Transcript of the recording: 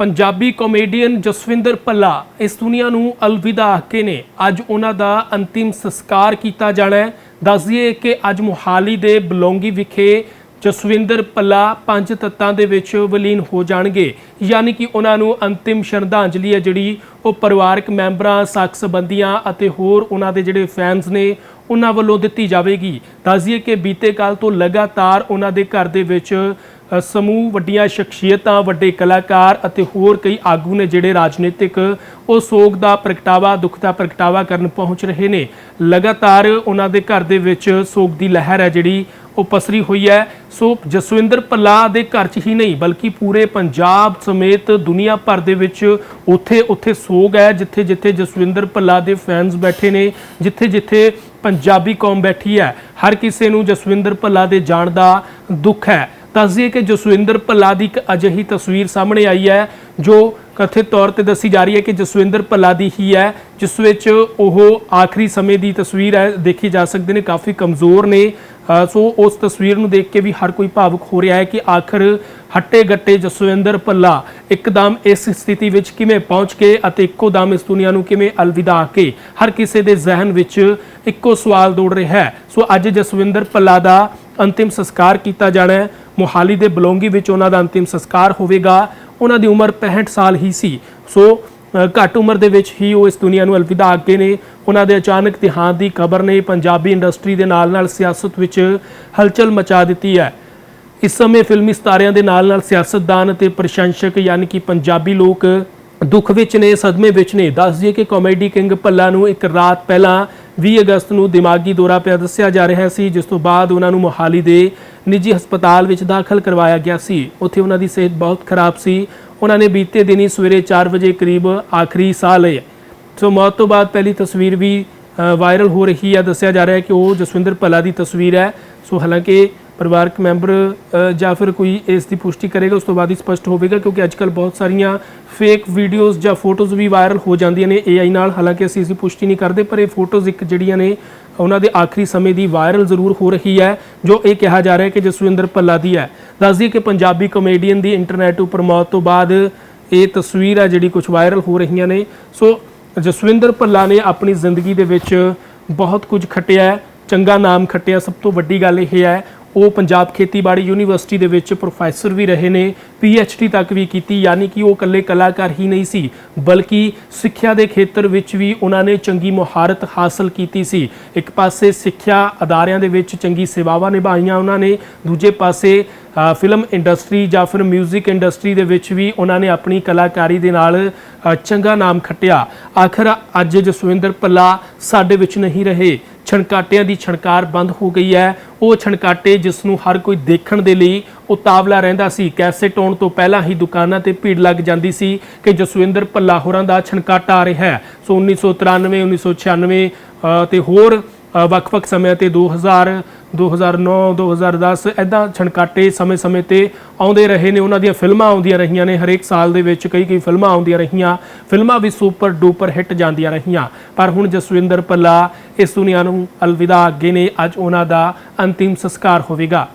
Punjabi comedian Jaswinder Bhalla ਇਸ ਦੁਨੀਆ ਨੂੰ ਅਲਵਿਦਾ ਆਖੇ ਨੇ। ਅੱਜ ਉਹਨਾਂ ਦਾ ਅੰਤਿਮ ਸੰਸਕਾਰ ਕੀਤਾ ਜਾਣਾ ਹੈ। ਦੱਸ ਦਈਏ ਕਿ ਅੱਜ ਮੁਹਾਲੀ ਦੇ ਬਲੌਂਗੀ ਵਿਖੇ ਜਸਵਿੰਦਰ ਭੱਲਾ ਪੰਜ ਤੱਤਾਂ ਦੇ ਵਿੱਚ ਵਿਲੀਨ ਹੋ ਜਾਣਗੇ। ਯਾਨੀ ਕਿ ਉਹਨਾਂ ਨੂੰ ਅੰਤਿਮ ਸ਼ਰਧਾਂਜਲੀ ਹੈ ਜਿਹੜੀ ਉਹ ਪਰਿਵਾਰਕ ਮੈਂਬਰਾਂ ਸਾਕ ਸੰਬੰਧੀਆਂ ਅਤੇ ਹੋਰ ਉਹਨਾਂ ਦੇ ਜਿਹੜੇ ਫੈਨਸ ਨੇ, ਉਹਨਾਂ ਵੱਲੋਂ ਦਿੱਤੀ ਜਾਵੇਗੀ। ਦੱਸਦੀਏ ਕਿ ਬੀਤੇ ਕੱਲ ਤੋਂ ਲਗਾਤਾਰ ਉਹਨਾਂ ਦੇ ਘਰ ਦੇ ਵਿੱਚ ਸਮੂਹ ਵੱਡੀਆਂ ਸ਼ਖਸੀਅਤਾਂ, ਵੱਡੇ ਕਲਾਕਾਰ ਅਤੇ ਹੋਰ ਕਈ ਆਗੂ ਨੇ ਜਿਹੜੇ ਰਾਜਨੀਤਿਕ ਉਹ ਸੋਗ ਦਾ ਪ੍ਰਗਟਾਵਾ, ਦੁੱਖ ਦਾ ਪ੍ਰਗਟਾਵਾ ਕਰਨ ਪਹੁੰਚ ਰਹੇ ਨੇ। ਲਗਾਤਾਰ ਉਹਨਾਂ ਦੇ ਘਰ ਦੇ ਵਿੱਚ ਸੋਗ ਦੀ ਲਹਿਰ ਹੈ ਜਿਹੜੀ ਉਹ ਪਸਰੀ ਹੋਈ ਹੈ। ਸੋ ਜਸਵਿੰਦਰ ਭੱਲਾ ਦੇ ਘਰ 'ਚ ਹੀ ਨਹੀਂ, ਬਲਕਿ ਪੂਰੇ ਪੰਜਾਬ ਸਮੇਤ ਦੁਨੀਆ ਭਰ ਦੇ ਵਿੱਚ ਉੱਥੇ ਉੱਥੇ ਸੋਗ ਹੈ, ਜਿੱਥੇ ਜਿੱਥੇ ਜਸਵਿੰਦਰ ਭੱਲਾ ਦੇ ਫੈਨਸ ਬੈਠੇ ਨੇ, ਜਿੱਥੇ ਜਿੱਥੇ ਪੰਜਾਬੀ ਕੌਮ ਬੈਠੀ ਹੈ। ਹਰ ਕਿਸੇ ਨੂੰ ਜਸਵਿੰਦਰ ਭੱਲਾ ਦੇ ਜਾਣ ਦਾ ਦੁੱਖ ਹੈ। ਦੱਸ ਕਿ ਜਸਵਿੰਦਰ ਭੱਲਾ ਦੀ ਇੱਕ ਅਜਿਹੀ ਤਸਵੀਰ ਸਾਹਮਣੇ ਆਈ ਹੈ, ਜੋ ਕਥਿਤ ਤੌਰ ਤੇ ਦੱਸੀ ਜਾ ਰਹੀ ਹੈ ਕਿ ਜਸਵਿੰਦਰ ਭੱਲਾ ਦੀ ਹੀ ਹੈ, ਜਿਸ ਵਿੱਚ ਉਹ ਆਖਰੀ ਸਮੇਂ ਦੀ ਤਸਵੀਰ ਹੈ, ਦੇਖੀ ਜਾ ਸਕਦੇ ਨੇ, ਕਾਫੀ ਕਮਜ਼ੋਰ ਨੇ। ਸੋ ਉਸ ਤਸਵੀਰ ਨੂੰ ਦੇਖ ਕੇ ਵੀ ਹਰ ਕੋਈ ਭਾਵੁਕ ਹੋ ਰਿਹਾ ਹੈ ਕਿ ਆਖਰ ਹੱਟੇ ਗੱਟੇ ਜਸਵਿੰਦਰ ਭੱਲਾ ਇੱਕਦਮ ਇਸ ਸਥਿਤੀ ਵਿੱਚ ਕਿਵੇਂ ਪਹੁੰਚ ਕੇ ਅਤੇ ਇੱਕੋ ਦਮ ਇਸ ਦੁਨੀਆ ਨੂੰ ਕਿਵੇਂ ਅਲਵਿਦਾ ਕੇ? ਹਰ ਕਿਸੇ ਦੇ ਜ਼ਿਹਨ ਵਿੱਚ ਇੱਕੋ ਸਵਾਲ ਦੌੜ ਰਿਹਾ ਹੈ। ਸੋ ਅੱਜ ਜਸਵਿੰਦਰ ਭੱਲਾ ਦਾ ਅੰਤਿਮ ਸੰਸਕਾਰ ਕੀਤਾ ਜਾਣਾ ਹੈ। ਮੋਹਾਲੀ ਦੇ ਬਲੌਂਗੀ ਵਿੱਚ ਉਹਨਾਂ ਦਾ ਅੰਤਿਮ ਸੰਸਕਾਰ ਹੋਵੇਗਾ। ਉਹਨਾਂ ਦੀ ਉਮਰ 65 ਸਾਲ ਹੀ ਸੀ। ਸੋ ਘੱਟ ਉਮਰ ਦੇ ਵਿੱਚ ਹੀ ਉਹ ਇਸ ਦੁਨੀਆ ਨੂੰ ਅਲਵਿਦਾ ਆਗੇ ਨੇ। ਉਹਨਾਂ ਦੇ ਅਚਾਨਕ ਦੇਹਾਂਤ ਦੀ ਖਬਰ ਨੇ ਪੰਜਾਬੀ ਇੰਡਸਟਰੀ ਦੇ ਨਾਲ-ਨਾਲ ਸਿਆਸਤ ਵਿੱਚ ਹਲਚਲ ਮਚਾ ਦਿੱਤੀ ਹੈ। ਇਸ ਸਮੇਂ ਫਿਲਮੀ ਸਿਤਾਰਿਆਂ ਦੇ ਨਾਲ-ਨਾਲ ਸਿਆਸਤਦਾਨ ਅਤੇ ਪ੍ਰਸ਼ੰਸਕ ਯਾਨੀ ਕਿ ਪੰਜਾਬੀ ਲੋਕ ਦੁੱਖ ਵਿੱਚ ਨੇ, ਸਦਮੇ ਵਿੱਚ ਨੇ। ਦੱਸ ਦਈਏ ਕਿ ਕਾਮੇਡੀ ਕਿੰਗ ਭੱਲਾ ਨੂੰ ਇੱਕ ਰਾਤ ਪਹਿਲਾਂ 20 ਅਗਸਤ ਨੂੰ ਦਿਮਾਗੀ ਦੌਰਾ ਪਿਆ ਦੱਸਿਆ ਜਾ ਰਿਹਾ ਸੀ, ਜਿਸ ਤੋਂ ਬਾਅਦ ਉਹਨਾਂ ਨੂੰ ਮੋਹਾਲੀ ਦੇ ਨਿੱਜੀ ਹਸਪਤਾਲ ਵਿੱਚ ਦਾਖਲ ਕਰਵਾਇਆ ਗਿਆ ਸੀ। ਉੱਥੇ ਉਹਨਾਂ ਦੀ ਸਿਹਤ ਬਹੁਤ ਖਰਾਬ ਸੀ। ਉਹਨਾਂ ਨੇ ਬੀਤੇ ਦਿਨੀ ਸਵੇਰੇ 4 ਵਜੇ ਕਰੀਬ ਆਖਰੀ ਸਾਹ ਲਏ। ਸੋ ਮੌਤ ਤੋਂ ਬਾਅਦ ਪਹਿਲੀ ਤਸਵੀਰ ਵੀ ਵਾਇਰਲ ਹੋ ਰਹੀ ਹੈ। ਦੱਸਿਆ ਜਾ ਰਿਹਾ ਹੈ ਕਿ ਉਹ ਜਸਵਿੰਦਰ ਭੱਲਾ ਦੀ ਤਸਵੀਰ ਹੈ। ਸੋ ਹਾਲਾਂਕਿ ਪਰਿਵਾਰਕ ਮੈਂਬਰ ਜਾਂ ਫਿਰ ਕੋਈ ਇਸ ਦੀ ਪੁਸ਼ਟੀ ਕਰੇਗਾ, ਉਸ ਤੋਂ ਬਾਅਦ ਹੀ ਸਪਸ਼ਟ ਹੋਵੇਗਾ, ਕਿਉਂਕਿ ਅੱਜਕੱਲ ਬਹੁਤ ਸਾਰੀਆਂ ਫੇਕ ਵੀਡੀਓਜ਼ ਜਾਂ ਫੋਟੋਜ਼ ਵੀ ਵਾਇਰਲ ਹੋ ਜਾਂਦੀਆਂ ਨੇ AI ਨਾਲ। ਹਾਲਾਂਕਿ ਅਸੀਂ ਇਸ ਦੀ ਪੁਸ਼ਟੀ ਨਹੀਂ ਕਰਦੇ, ਪਰ ਇਹ ਫੋਟੋਜ਼ ਇੱਕ ਜਿਹੜੀਆਂ ਨੇ ਉਹਨਾਂ ਦੇ ਆਖਰੀ ਸਮੇਂ ਦੀ ਵਾਇਰਲ ਜ਼ਰੂਰ ਹੋ ਰਹੀ ਹੈ, ਜੋ ਇਹ ਕਿਹਾ ਜਾ ਰਿਹਾ ਹੈ ਕਿ ਜਸਵਿੰਦਰ ਭੱਲਾ ਦੀ ਹੈ। ਦੱਸਦੀ ਕਿ ਪੰਜਾਬੀ ਕਮੇਡੀਅਨ ਦੀ ਇੰਟਰਨੈਟ ਉੱਪਰ ਮੌਤ ਤੋਂ ਬਾਅਦ ਇਹ ਤਸਵੀਰ ਹੈ ਜਿਹੜੀ ਕੁਝ ਵਾਇਰਲ ਹੋ ਰਹੀਆਂ ਨੇ। ਸੋ ਜਸਵਿੰਦਰ ਭੱਲਾ ਨੇ ਆਪਣੀ ਜ਼ਿੰਦਗੀ ਦੇ ਵਿੱਚ ਬਹੁਤ ਕੁਝ ਖੱਟਿਆ ਚੰਗਾ ਨਾਮ ਖੱਟਿਆ। ਸਭ ਤੋਂ ਵੱਡੀ ਗੱਲ ਇਹ ਹੈ ਉਹ ਪੰਜਾਬ ਖੇਤੀਬਾੜੀ ਯੂਨੀਵਰਸਿਟੀ ਦੇ ਵਿੱਚ ਪ੍ਰੋਫੈਸਰ ਵੀ ਰਹੇ ਨੇ ਡੀ ਤੱਕ ਵੀ ਕੀਤੀ, ਯਾਨੀ ਕਿ ਉਹ ਇਕੱਲੇ ਕਲਾਕਾਰ ਹੀ ਨਹੀਂ ਸੀ, ਬਲਕਿ ਸਿੱਖਿਆ ਦੇ ਖੇਤਰ ਵਿੱਚ ਵੀ ਉਹਨਾਂ ਨੇ ਚੰਗੀ ਮੁਹਾਰਤ ਹਾਸਲ ਕੀਤੀ ਸੀ। ਇੱਕ ਪਾਸੇ ਸਿੱਖਿਆ ਅਦਾਰਿਆਂ ਦੇ ਵਿੱਚ ਚੰਗੀ ਸੇਵਾਵਾਂ ਨਿਭਾਈਆਂ ਉਹਨਾਂ ਨੇ, ਦੂਜੇ ਪਾਸੇ ਫਿਲਮ ਇੰਡਸਟਰੀ ਜਾਂ ਫਿਰ 뮤직 ਇੰਡਸਟਰੀ ਦੇ ਵਿੱਚ ਵੀ ਉਹਨਾਂ ਨੇ ਆਪਣੀ ਕਲਾਕਾਰੀ ਦੇ ਨਾਲ ਚੰਗਾ ਨਾਮ ਖੱਟਿਆ। ਆਖਰ ਅੱਜ ਜਸਵਿੰਦਰ ਭੱਲਾ ਸਾਡੇ ਵਿੱਚ ਨਹੀਂ ਰਹੇ। ਛਣਕਾਟਿਆਂ ਦੀ ਛਣਕਾਰ ਬੰਦ ਹੋ ਗਈ ਹੈ। ਉਹ ਛਣਕਾਟੇ ਜਿਸ ਨੂੰ ਹਰ ਕੋਈ ਦੇਖਣ ਦੇ ਲਈ ਉਤਾਵਲਾ ਰਹਿੰਦਾ ਸੀ। ਕੈਸੇਟ ਆਉਣ ਤੋਂ ਪਹਿਲਾਂ ਹੀ ਦੁਕਾਨਾਂ ਤੇ ਭੀੜ ਲੱਗ ਜਾਂਦੀ ਸੀ ਕਿ ਜਸਵਿੰਦਰ ਭੱਲਾ ਹੋਰਾਂ ਦਾ ਛਣਕਾਟਾ ਆ ਰਿਹਾ ਹੈ। ਸੋ 1993 1996 ਅ, ਤੇ ਹੋਰ ਵੱਖ-ਵੱਖ ਸਮਿਆਂ ਤੇ 2000 2009 2010 ਐਦਾਂ ਛਣਕਾਟੇ ਸਮੇਂ-ਸਮੇਂ ਤੇ ਆਉਂਦੇ ਰਹੇ ਨੇ। ਉਹਨਾਂ ਦੀਆਂ ਫਿਲਮਾਂ ਆਉਂਦੀਆਂ ਰਹੀਆਂ ਨੇ। ਹਰੇਕ ਸਾਲ ਦੇ ਵਿੱਚ ਕਈ ਕਈ ਫਿਲਮਾਂ ਆਉਂਦੀਆਂ ਰਹੀਆਂ। ਫਿਲਮਾਂ ਵੀ ਸੁਪਰ ਡੂਪਰ ਹਿੱਟ ਜਾਂਦੀਆਂ ਰਹੀਆਂ। ਪਰ ਹੁਣ ਜਸਵਿੰਦਰ ਭੱਲਾ, ਇਸ ਦੁਨੀਆ ਨੂੰ ਅਲਵਿਦਾ ਅੱਗੇ ਨੇ। ਅੱਜ ਉਹਨਾਂ ਦਾ ਅੰਤਿਮ ਸੰਸਕਾਰ ਹੋਵੇਗਾ।